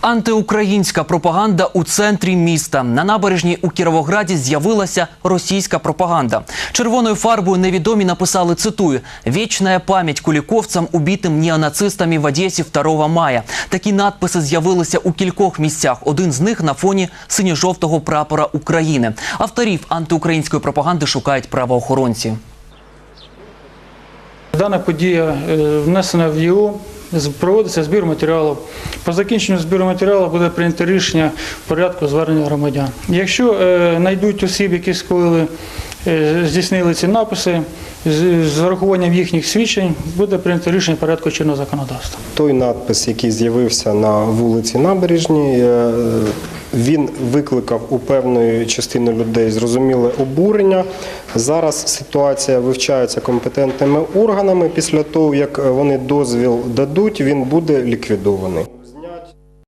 Антиукраїнська пропаганда у центрі міста. На набережній у Кіровограді з'явилася російська пропаганда. Червоною фарбою невідомі написали, цитую, «Вічна пам'ять куліковцям, убитим неонацистами в Одесі 2 мая». Такі надписи з'явилися у кількох місцях. Один з них на фоні синьо-жовтого прапора України. Авторів антиукраїнської пропаганди шукають правоохоронці. Дана подія е, внесена в ЄО, проводиться збір матеріалу. По закінченню збіру матеріалу буде прийнято рішення порядку звернення громадян. Якщо е, знайдуть осіб, які скоїли, здійснили ці написи, з, урахуванням їхніх свідчень буде прийнято рішення порядку чинного законодавства. Той надпис, який з'явився на вулиці Набережній, е, він викликав у певної частини людей зрозуміле обурення. Зараз ситуація вивчається компетентними органами. Після того, як вони дозвіл дадуть, він буде ліквідований.